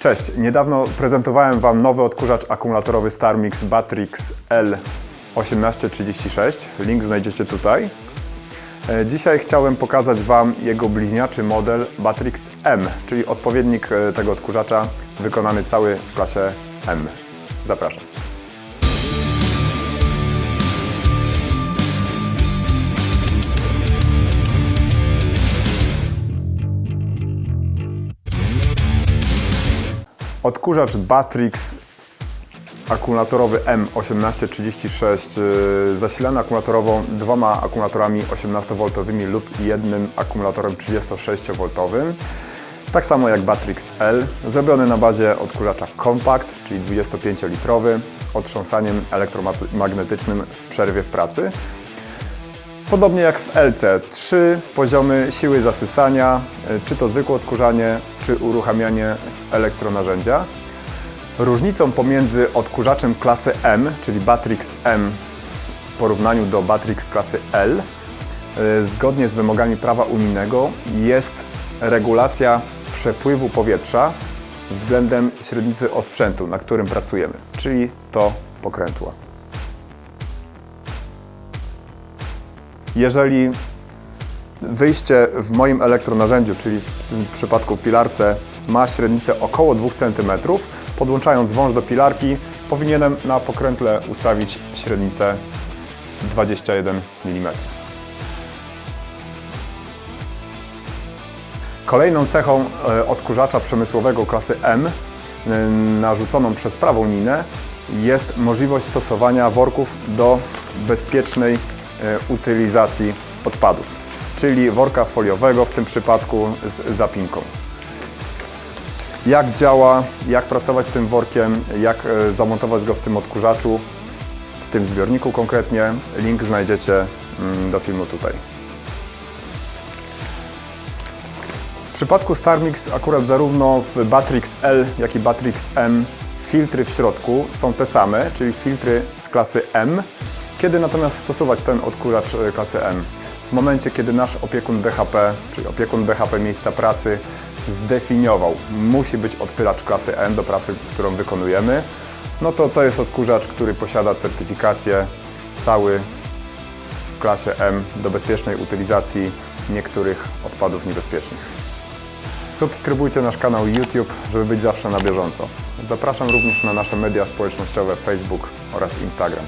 Cześć, niedawno prezentowałem Wam nowy odkurzacz akumulatorowy StarMix Batrix L1836. Link znajdziecie tutaj. E, Dzisiaj chciałem pokazać Wam jego bliźniaczy model Batrix M, czyli odpowiednik e, tego odkurzacza wykonany cały w klasie M. Zapraszam. Odkurzacz Batrix akumulatorowy M1836 yy, zasilany akumulatorowo dwoma akumulatorami 18V lub jednym akumulatorem 36V. Tak samo jak Batrix L, zrobiony na bazie odkurzacza Compact, czyli 25-litrowy z otrząsaniem elektromagnetycznym w przerwie w pracy. Podobnie jak w LC, trzy poziomy siły zasysania, y, czy to zwykłe odkurzanie, czy uruchamianie z elektronarzędzia. Różnicą pomiędzy odkurzaczem klasy M, czyli Batrix M w porównaniu do Batrix klasy L, y, zgodnie z wymogami prawa unijnego, jest regulacja przepływu powietrza względem średnicy osprzętu, na którym pracujemy, czyli to pokrętło. Jeżeli wyjście w moim elektronarzędziu, czyli w tym przypadku pilarce, ma średnicę około 2 cm, podłączając wąż do pilarki, powinienem na pokrętle ustawić średnicę 21 mm. Kolejną cechą e, odkurzacza przemysłowego klasy M, e, narzuconą przez prawo unijne, jest możliwość stosowania worków do bezpiecznej utylizacji odpadów, czyli worka foliowego w tym przypadku z zapinką. Jak działa, jak pracować tym workiem, jak e, zamontować go w tym odkurzaczu, w tym zbiorniku konkretnie, link znajdziecie mm, do filmu tutaj. W przypadku StarMix akurat zarówno w Batrix L, jak i Batrix M filtry w środku są te same, czyli filtry z klasy M. Kiedy natomiast stosować ten odkurzacz e, klasy M? W momencie, kiedy nasz opiekun BHP, czyli opiekun BHP miejsca pracy zdefiniował, musi być odpylacz klasy M do pracy, którą wykonujemy, no to to jest odkurzacz, który posiada certyfikację cały w klasie M do bezpiecznej utylizacji niektórych odpadów niebezpiecznych. Subskrybujcie nasz kanał YouTube, żeby być zawsze na bieżąco. Zapraszam również na nasze media społecznościowe Facebook oraz Instagram.